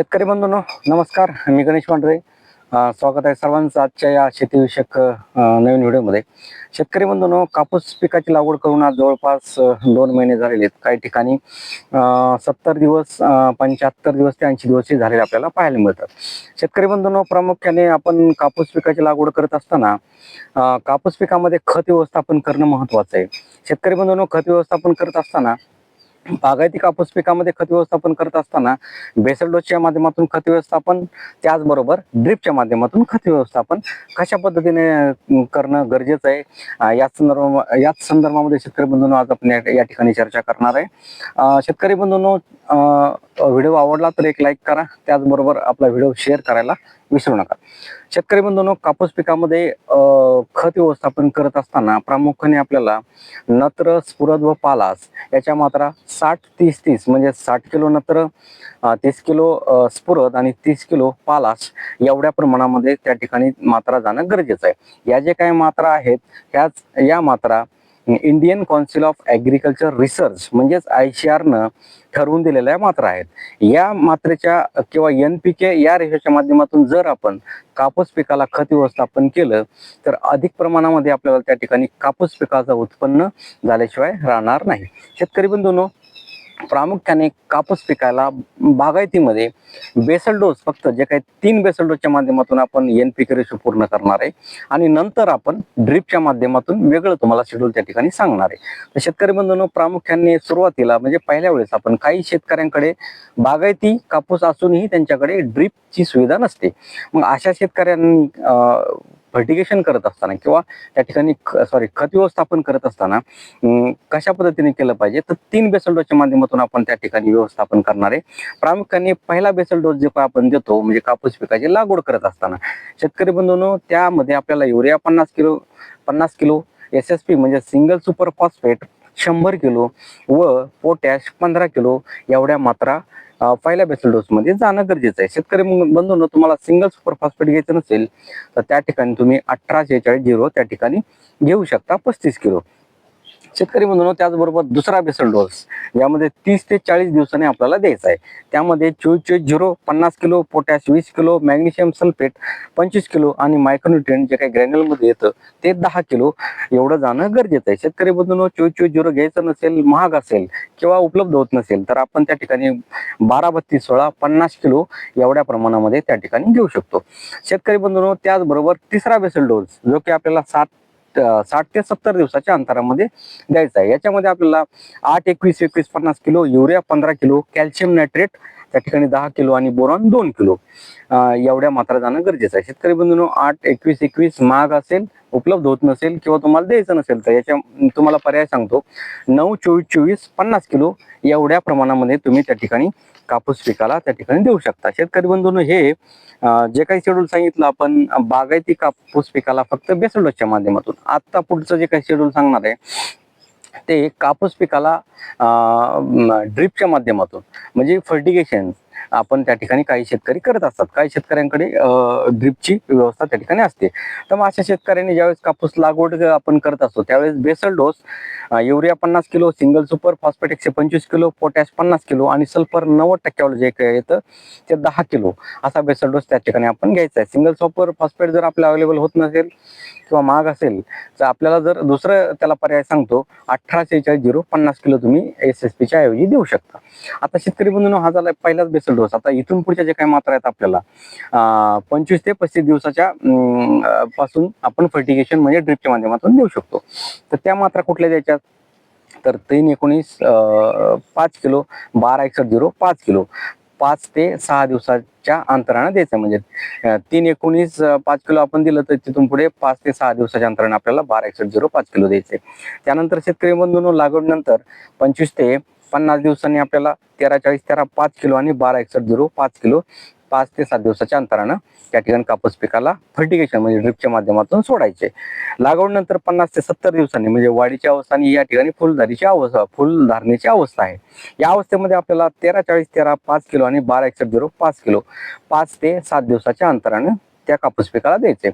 शेतकरी बंधूंनो नमस्कार. मी गणेश पांढरे. स्वागत आहे सर्वांचं आजच्या या शेतीविषयक नवीन व्हिडिओमध्ये. शेतकरी बंधूंनो कापूस पिकाची लागवड करून आज जवळपास दोन महिने झालेले आहेत. काही ठिकाणी सत्तर दिवस पंच्याहत्तर दिवस ते ऐंशी दिवसही झालेले आपल्याला पाहायला मिळतात. शेतकरी बंधूंनो प्रामुख्याने आपण कापूस पिकाची लागवड करत असताना कापूस पिकामध्ये खत व्यवस्थापन करणं महत्वाचं आहे. शेतकरी बंधूंनो खत व्यवस्थापन करत असताना बागायती कापूस पिकामध्ये खत व्यवस्थापन करत असताना बेसल डोसच्या माध्यमातून खत व्यवस्थापन त्याचबरोबर ड्रिपच्या माध्यमातून खत व्यवस्थापन कशा पद्धतीने करणं गरजेचं आहे? याच संदर्भ याच संदर्भामध्ये शेतकरी बंधूंनो आज आपण या ठिकाणी चर्चा करणार आहे. शेतकरी बंधूंनो व्हिडिओ आवडला तर एक लाईक करा त्याचबरोबर आपला व्हिडिओ शेअर करायला विसरू नका. शेतकरी बंधूंनो कापूस पिकामध्ये खत व्यवस्थापन करत असताना प्रामुख्याने आपल्याला नत्र स्फुरद व पालास याच्या मात्रा साठ तीस तीस म्हणजे साठ किलो नत्र तीस किलो स्फुरद आणि तीस किलो पालास एवढ्या प्रमाणामध्ये त्या ठिकाणी मात्रा जाणं गरजेचं आहे. या जे काही मात्रा आहेत ह्याच या मात्रा Indian council of agriculture research म्हणजेच आय सी आरनं ठरवून दिलेल्या मात्रा आहेत. या मात्रेच्या किंवा एन पी के या रेशोच्या माध्यमातून जर आपण कापूस पिकाला खत व्यवस्थापन केलं तर अधिक प्रमाणामध्ये आपल्याला त्या ठिकाणी कापूस पिकाचं उत्पन्न झाल्याशिवाय राहणार नाही. शेतकरी बंधूनो प्रामुख्याने कापूस पिकाला बागायतीमध्ये बेसल डोस फक्त जे काही तीन बेसल डोसच्या माध्यमातून आपण एन पी रेशो पूर्ण करणार आहे. आणि नंतर आपण ड्रिपच्या माध्यमातून वेगळं तुम्हाला शेड्यूल त्या ठिकाणी सांगणार आहे. तर शेतकरी बंधूंनो प्रामुख्याने सुरुवातीला म्हणजे पहिल्या वेळेस आपण काही शेतकऱ्यांकडे बागायती कापूस असूनही त्यांच्याकडे ड्रिपची सुविधा नसते. मग अशा शेतकऱ्यांनी फर्टिगेशन करत असताना किंवा त्या ठिकाणी सॉरी खत व्यवस्थापन करत असताना कशा पद्धतीने केलं पाहिजे? तर तीन बेसल डोसच्या माध्यमातून आपण त्या ठिकाणी व्यवस्थापन करणार आहे. प्रामुख्याने पहिला बेसल डोस जे काय आपण देतो म्हणजे कापूस पिकाची लागवड करत असताना. शेतकरी बंधूंनो त्यामध्ये आपल्याला युरिया पन्नास किलो पन्नास किलो एस एस पी म्हणजे सिंगल सुपर फॉस्फेट शंभर किलो व पोटॅश पंधरा किलो एवढ्या मात्रा पहिल्या बेसल डोसमध्ये जाणं गरजेचं आहे. शेतकरी बंधू- तुम्हाला सिंगल सुपर फॉस्फेट घ्यायचं नसेल तर त्या ठिकाणी तुम्ही अठरा शेहेचाळीस झिरो त्या ठिकाणी घेऊ शकता पस्तीस किलो शेतकरी बंधूंनो त्याचबरोबर दुसरा बेसल डोस यामध्ये तीस ते चाळीस दिवसांनी आपल्याला द्यायचा आहे. त्यामध्ये चोवीस चोवीस झिरो पन्नास किलो पोटॅश वीस किलो मॅग्नेशियम सल्फेट पंचवीस किलो आणि मायक्रोन्युट्रिएंट जे काही ग्रॅन्युलमध्ये येतं ते दहा किलो एवढं जाणं गरजेचं आहे. शेतकरी बंधूंनो चोवीस चोवीस झिरो घ्यायचं नसेल महाग असेल किंवा उपलब्ध होत नसेल तर आपण त्या ठिकाणी बारा बत्तीस सोळा पन्नास किलो एवढ्या प्रमाणामध्ये त्या ठिकाणी घेऊ शकतो. शेतकरी बंधूंनो त्याचबरोबर तिसरा बेसल डोस जो की आपल्याला सात साठ ते सत्तर दिवसाच्या अंतरामध्ये द्यायचा आहे. याच्यामध्ये आपल्याला आठ एकवीस एकवीस पन्नास किलो युरिया पंधरा किलो कॅल्शियम नायट्रेट त्या ठिकाणी दहा किलो आणि बोरॉन दोन किलो. एवढ्या मात्रा जाणं गरजेचं आहे. शेतकरी बंधूंनो आठ एकवीस एकवीस महाग असेल उपलब्ध होत नसेल किंवा तुम्हाला द्यायचं नसेल तर याच्या तुम्हाला पर्याय सांगतो. नऊ चोवीस चोवीस पन्नास किलो एवढ्या प्रमाणामध्ये तुम्ही त्या ठिकाणी कापूस पिकाला त्या ठिकाणी देऊ शकता. शेतकरी बंधूंनो हे जे काही शेड्यूल सांगितलं आपण बागायती कापूस पिकाला फक्त बेसडोसच्या माध्यमातून. आता पुढचं जे काही शेड्यूल सांगणार आहे ते कापूस पिकाला ड्रिपच्या माध्यमातून म्हणजे फर्टिगेशन आपण त्या ठिकाणी काही शेतकरी करत असतात. काही शेतकऱ्यांकडे ड्रिपची व्यवस्था त्या ठिकाणी असते. तर मग अशा शेतकऱ्यांनी ज्यावेळेस कापूस लागवड आपण करत असतो त्यावेळेस बेसल डोस युरिया पन्नास किलो सिंगल सुपर फॉस्फेट एकशे पंचवीस किलो पोटॅश पन्नास किलो आणि सल्फर नव्वद टक्क्यावर जे काही येतं ते दहा किलो असा बेसल डोस त्या ठिकाणी आपण घ्यायचा आहे. सिंगल सुपर फॉस्फेट जर आपल्या अवेलेबल होत नसेल किंवा महाग असेल तर आपल्याला जर दुसरं त्याला पर्याय सांगतो अठरा झिरो पन्नास किलो तुम्ही एस एस पीच्या ऐवजी देऊ शकता. आता शेतकरी बंधून हा झाला पहिलाच बेसल डोस आता इथून पुढच्या जे काही मात्रा आहेत आपल्याला पंचवीस ते पस्तीस दिवसाच्या पासून आपण फर्टिगेशन म्हणजे ड्रिपच्या माध्यमातून देऊ शकतो. तर त्या मात्रा कुठल्या द्यायच्या? तर तीन एकोणीस पाच किलो बारा एकसष्ट झिरो पाच किलो पाच ते सहा दिवसाच्या अंतरानं द्यायचं म्हणजे तीन एकोणीस पाच किलो आपण दिलं तर तिथून पुढे पाच ते सहा दिवसाच्या अंतराने आपल्याला बारा एकसष्ट झिरो पाच किलो द्यायचे त्यानंतर शेतकरी बंधून लागवडीनंतर पंचवीस ते पन्नास दिवसांनी आपल्याला तेरा चाळीस तेरा पाच किलो आणि बारा एकसष्ट झिरो पाच किलो पाच ते सात दिवसाच्या अंतरानं त्या ठिकाणी कापूस पिकाला फर्टिगेशन म्हणजे ड्रिपच्या माध्यमातून सोडायचे. लागवडीनंतर पन्नास ते सत्तर दिवसांनी म्हणजे वाढीची अवस्था आणि या ठिकाणी फुलधारीची अवस्था फुलधारणेची अवस्था आहे. या अवस्थेमध्ये आपल्याला तेरा चाळीस तेरा पाच किलो आणि बारा एकसष्ट झिरो पाच किलो पाच ते सात दिवसाच्या अंतरानं त्या कापूस पिकाला द्यायचे.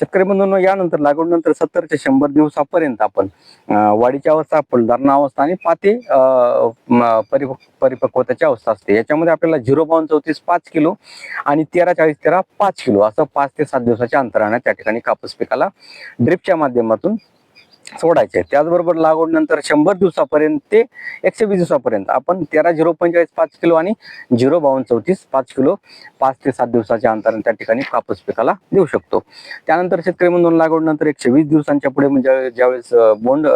शेतकरी बंधूंनो यानंतर लागवडीनंतर सत्तर ते शंभर दिवसापर्यंत आपण वाढीच्या वाढीची अवस्था फुलधारणा अवस्था आणि पाते अं, म, परिपक्व परिपक्वताची अवस्था असते. याच्यामध्ये आपल्याला झिरो बावन चौतीस पाच किलो आणि तेरा चाळीस तेरा पाच किलो असं पाच ते सात दिवसाच्या अंतराने त्या ठिकाणी कापूस पिकाला ड्रिपच्या माध्यमातून सोडायचे. त्याचबरोबर लागवडीनंतर शंभर दिवसापर्यंत ते एकशे वीस दिवसापर्यंत. आपण तेरा झिरो पंचेचाळीस पाच किलो आणि झिरो बावन्न चौतीस पाच किलो पाच ते सात दिवसाच्या अंतराने त्या ठिकाणी कापूस पिकाला देऊ शकतो. त्यानंतर शेतकरी म्हणून लागवडीनंतर एकशे वीस दिवसांच्या पुढे म्हणजे ज्यावेळेस बोंड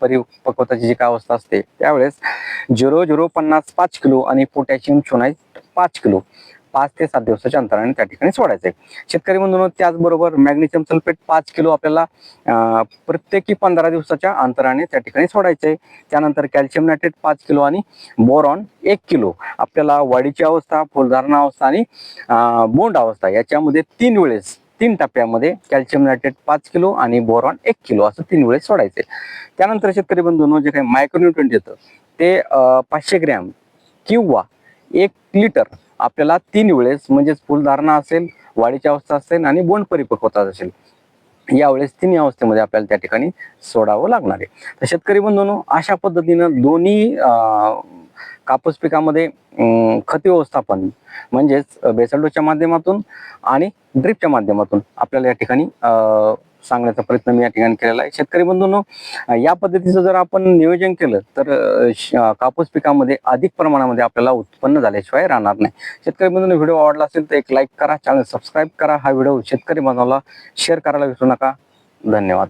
परिपक्वताची जी काय अवस्था असते त्यावेळेस झिरो झिरो पन्नास पाच किलो आणि पोटॅशियम चोनाईट पाच किलो. पाच ते सात दिवसाच्या अंतराने त्या ठिकाणी सोडायचं आहे शेतकरी म्हणून त्याचबरोबर मॅग्नेशियम सल्फेट पाच किलो आपल्याला प्रत्येकी पंधरा दिवसाच्या अंतराने त्या ठिकाणी सोडायचे त्यानंतर कॅल्शियम नायट्रेट पाच किलो आणि बोरॉन एक किलो. आपल्याला वाढीची अवस्था फुलधारणा अवस्था आणि बोंड अवस्था याच्यामध्ये तीन वेळेस तीन टप्प्यामध्ये कॅल्शियम नायट्रेट पाच किलो आणि बोरॉन एक किलो असं तीन वेळेस सोडायचे त्यानंतर शेतकरी बंधूंनो जे काही मायक्रोन्युट्रंट येतं ते पाचशे ग्रॅम किंवा एक लिटर आपल्याला तीन वेळेस म्हणजेच फुलधारणा असेल वाढीची अवस्था असेल आणि बोंड परिपक्वता असेल. यावेळेस तिन्ही अवस्थेमध्ये आपल्याला त्या ठिकाणी सोडावं लागणार आहे. तर शेतकरी बंधूंनो अशा पद्धतीनं दोन्ही कापूस पिकामध्ये खत व्यवस्थापन म्हणजेच बेसल्डोच्या माध्यमातून आणि ड्रिपच्या माध्यमातून आपल्याला या ठिकाणी सांगण्याचा प्रयत्न मी या ठिकाणी केलेला आहे. शेतकरी बंधूंनो या पद्धतीचं जर आपण नियोजन केलं तर श- कापूस पिकामध्ये अधिक प्रमाणामध्ये आपल्याला उत्पन्न झाल्याशिवाय राहणार नाही. शेतकरी बंधूंनो व्हिडिओ आवडला असेल तर एक लाईक करा चॅनल सबस्क्राईब करा. हा व्हिडिओ शेतकरी बांधवाला शेअर करायला विसरू नका. धन्यवाद.